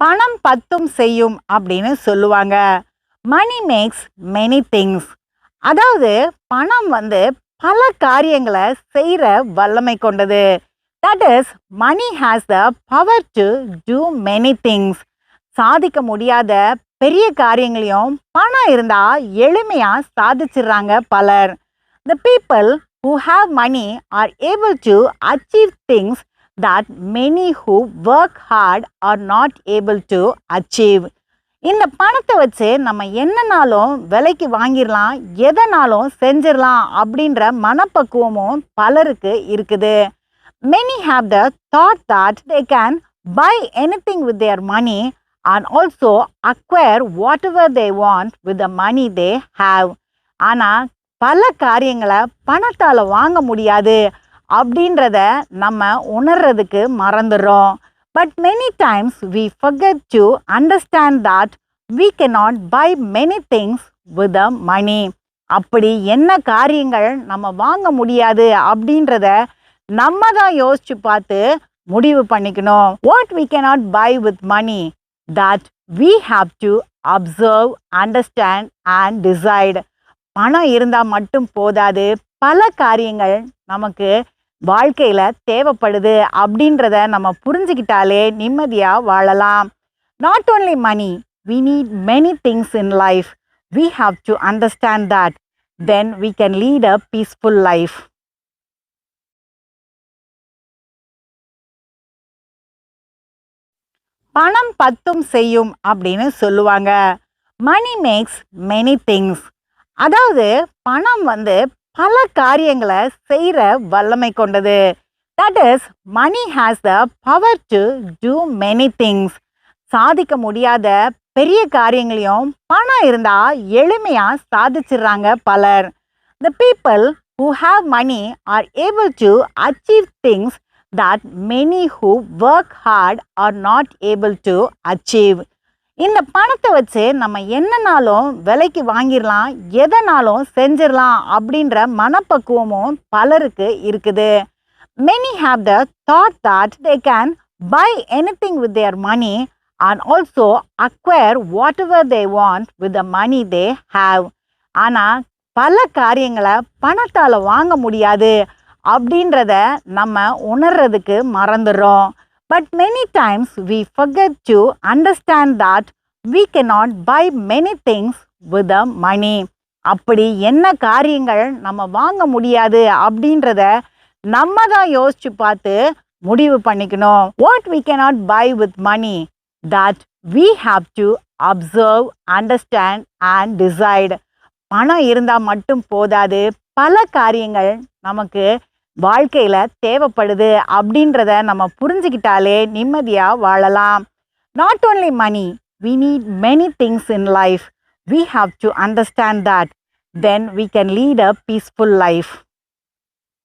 பணம் பத்தும் செய்யும் அப்படின்னு சொல்லுவாங்க. மணி மேக்ஸ் மெனி திங்ஸ் அதாவது பணம் வந்து பல காரியங்களை செய்கிற வல்லமை கொண்டது. That is money has the power to do many things சாதிக்க முடியாத பெரிய காரியங்களையும் பணம் இருந்தால் எளிமையாக சாதிச்சிடுறாங்க பலர். The people who have money are able to achieve things that many who work hard are not able to achieve இந்த பணத்தை வச்சு நம்ம என்னனாலும் விலைக்கு வாங்கிடலாம் எதனாலும் செஞ்சிடலாம் அப்படின்ற மனப்பக்குவமும் பலருக்கு இருக்குது. Many have the thought that they can buy anything with their money and also acquire whatever they want with the money they have ஆனால் பல காரியங்களை பணத்தால் வாங்க முடியாது. அப்படின்றத நம்ம உணர்றதுக்கு மறந்துடுறோம் but many times we forget to understand that can not buy many things with a money அப்படி என்ன காரியங்கள் நம்ம வாங்க முடியாது அப்படின்றத நம்ம தான் யோசிச்சு பார்த்து முடிவு பண்ணிக்கணும். What can not buy with money that we have to observe understand and decide பணம் இருந்தால் மட்டும் போதாது. பல காரியங்கள் நமக்கு வாழ்க்கையில் தேவைப்படுது அப்படின்றத நம்ம புரிஞ்சுக்கிட்டாலே நிம்மதியாக வாழலாம். Not only money we need many things in life we have to understand that then we can lead a peaceful life பணம் பத்தும் செய்யும் அப்படின்னு சொல்லுவாங்க. மணி மேக்ஸ் மெனி திங்ஸ் அதாவது பணம் வந்து பல காரியங்களை செய்கிற வல்லமை கொண்டது. That is money has the power to do many things சாதிக்க முடியாத பெரிய காரியங்களையும் பணம் இருந்தால் எளிமையாக சாதிச்சிடுறாங்க பலர். The people who have money are able to achieve things that many who work hard are not able to achieve இந்த பணத்தை வச்சு நம்ம என்னனாலும் விலைக்கு வாங்கிடலாம் எதனாலும் செஞ்சிடலாம் அப்படின்ற மனப்பக்குவமும் பலருக்கு இருக்குது. Many have the thought that they can buy anything with their money and also acquire whatever they want with the money they have ஆனால் பல காரியங்களை பணத்தால் வாங்க முடியாது அப்படின்றத நம்ம உணர்றதுக்கு மறந்துடுறோம். But many times we forget to understand that we cannot buy many things with the money. அப்படி என்ன காரியங்கள் நம்ம வாங்க முடியாது அப்படின்றத நம்ம தான் யோசிச்சு பார்த்து முடிவு பண்ணிக்கணும். What we cannot buy with money that we have to observe understand and decide பணம் இருந்தால் மட்டும் போதாது. பல காரியங்கள் நமக்கு வாழ்க்கையில் தேவைப்படுது அப்படின்றத நம்ம புரிஞ்சுக்கிட்டாலே நிம்மதியாக வாழலாம் not only money we need many things in life we have to understand that then we can lead a peaceful life